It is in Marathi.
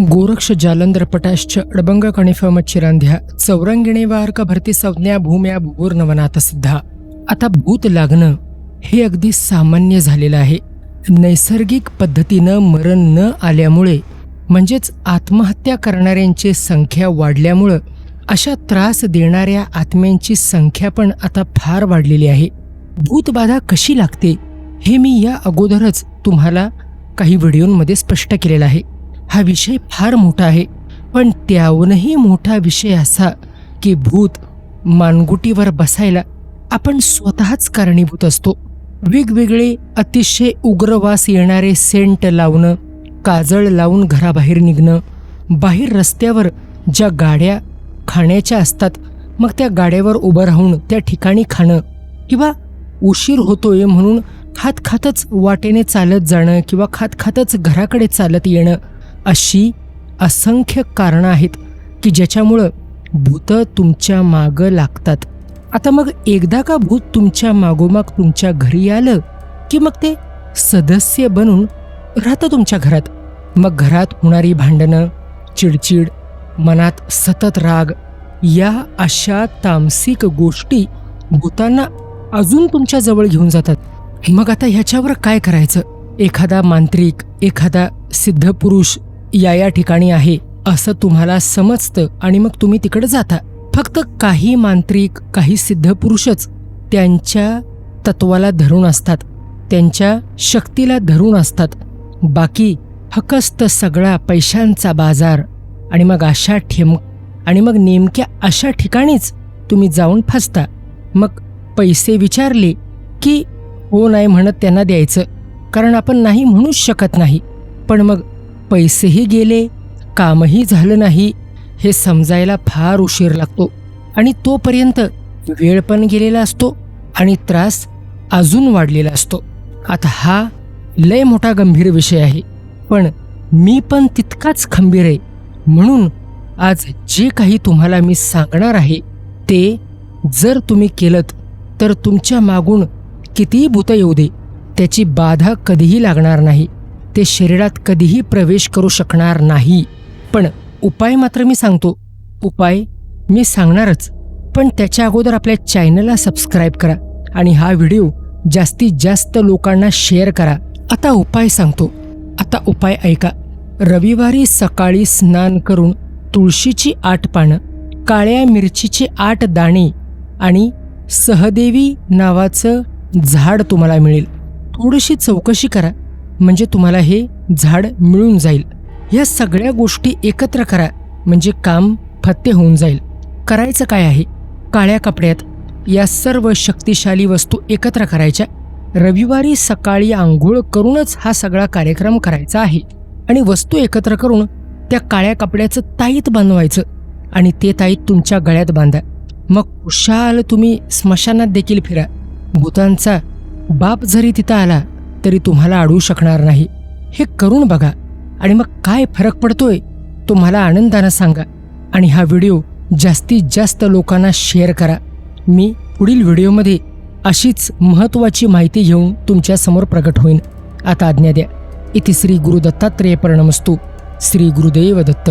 गोरक्ष जालंधर पटाश्च अडबंग कणिफ मच्छिरांध्या भरती संज्ञा भूम्या भूर्नवनाथ सिद्धा. आता भूत लागणं हे अगदी सामान्य झालेलं आहे. नैसर्गिक पद्धतीनं मरण न आल्यामुळे म्हणजेच आत्महत्या करणाऱ्यांची संख्या वाढल्यामुळं अशा त्रास देणाऱ्या आत्म्यांची संख्या पण आता फार वाढलेली आहे. भूतबाधा कशी लागते हे मी या अगोदरच तुम्हाला काही व्हिडिओंमध्ये स्पष्ट केलेलं आहे. हा विषय फार मोठा आहे. पण त्याहूनही मोठा विषय असा की भूत मानगुटीवर बसायला आपण स्वतःच कारणीभूत असतो. वेगवेगळे अतिशय उग्रवास येणारे सेंट लावणं काजळ लावून घराबाहेर निघणं बाहेर रस्त्यावर ज्या गाड्या खाण्याच्या असतात मग त्या गाड्यावर उभं राहून त्या ठिकाणी खाणं किंवा उशीर होतोय म्हणून खात खातच वाटेने चालत जाणं किंवा खात खातच घराकडे चालत येणं अशी असंख्य कारणं आहेत की ज्याच्यामुळं भूतं तुमच्या मागं लागतात. आता मग एकदा का भूत तुमच्या मागोमाग तुमच्या घरी आलं की मग ते सदस्य बनून राहतं तुमच्या घरात? मग घरात होणारी भांडणं चिडचिड मनात सतत राग या अशा तामसिक गोष्टी भूतांना अजून तुमच्या जवळ घेऊन जातात. मग आता ह्याच्यावर काय करायचं? एखादा मांत्रिक एखादा सिद्ध पुरुष या या ठिकाणी आहे असं तुम्हाला समजतं आणि मग तुम्ही तिकडे जाता. फक्त काही मांत्रिक काही सिद्ध पुरुषच त्यांच्या तत्वाला धरून असतात. त्यांच्या शक्तीला धरून असतात. बाकी हकस्त सगळा पैशांचा बाजार. आणि मग अशा ठेम आणि मग नेमक्या अशा ठिकाणीच तुम्ही जाऊन फसता. मग पैसे विचारले की हो नाही म्हणत त्यांना द्यायचं. कारण आपण नाही म्हणूच शकत नाही. पण मग पैसेही गेले कामही झालं नाही हे समजायला फार उशीर लागतो. आणि तोपर्यंत वेळ पण गेलेला असतो आणि त्रास अजून वाढलेला असतो. आता हा लय मोठा गंभीर विषय आहे. पण मी पण तितकाच खंबीर आहे. म्हणून आज जे काही तुम्हाला मी सांगणार आहे ते जर तुम्ही केलं तर तुमच्या मागून कितीही भूत येऊ दे त्याची बाधा कधीही लागणार नाही. ते शरीरात कधीही प्रवेश करू शकणार नाही. पण उपाय मात्र मी सांगतो. उपाय मी सांगणारच. पण त्याच्या अगोदर आपल्या चॅनलला सबस्क्राईब करा आणि हा व्हिडिओ जास्तीत जास्त लोकांना शेअर करा. आता उपाय सांगतो. आता उपाय ऐका. रविवारी सकाळी स्नान करून तुळशीची आठ पानं काळ्या मिरचीचे आठ दाणे आणि सहदेवी नावाचं झाड तुम्हाला मिळेल. थोडीशी चौकशी करा. म्हणजे तुम्हाला हे झाड मिळून जाईल. या सगळ्या गोष्टी एकत्र करा म्हणजे काम फत्ते होऊन जाईल. करायचं काय आहे? काळ्या कपड्यात या सर्व शक्तिशाली वस्तू एकत्र करायच्या. रविवारी सकाळी आंघोळ करूनच हा सगळा कार्यक्रम करायचा आहे. आणि वस्तू एकत्र करून त्या काळ्या कपड्याचं ताईत बांधवायचं आणि ते ताईत तुमच्या गळ्यात बांधा. मग खुशाल तुम्ही स्मशानात देखील फिरा. भूतांचा बाप जरी तिथं आला तरी तुम्हाला अडवू शकणार नाही. हे करून बघा. आणि मग काय फरक पडतोय तो मला आनंदानं सांगा. आणि हा व्हिडिओ जास्तीत जास्त लोकांना शेअर करा. मी पुढील व्हिडिओमध्ये अशीच महत्त्वाची माहिती घेऊन तुमच्यासमोर प्रकट होईन. आता आज्ञा द्या. इथे श्री गुरुदत्तात्रेय प्रणमस्तू श्री गुरुदेव दत्त.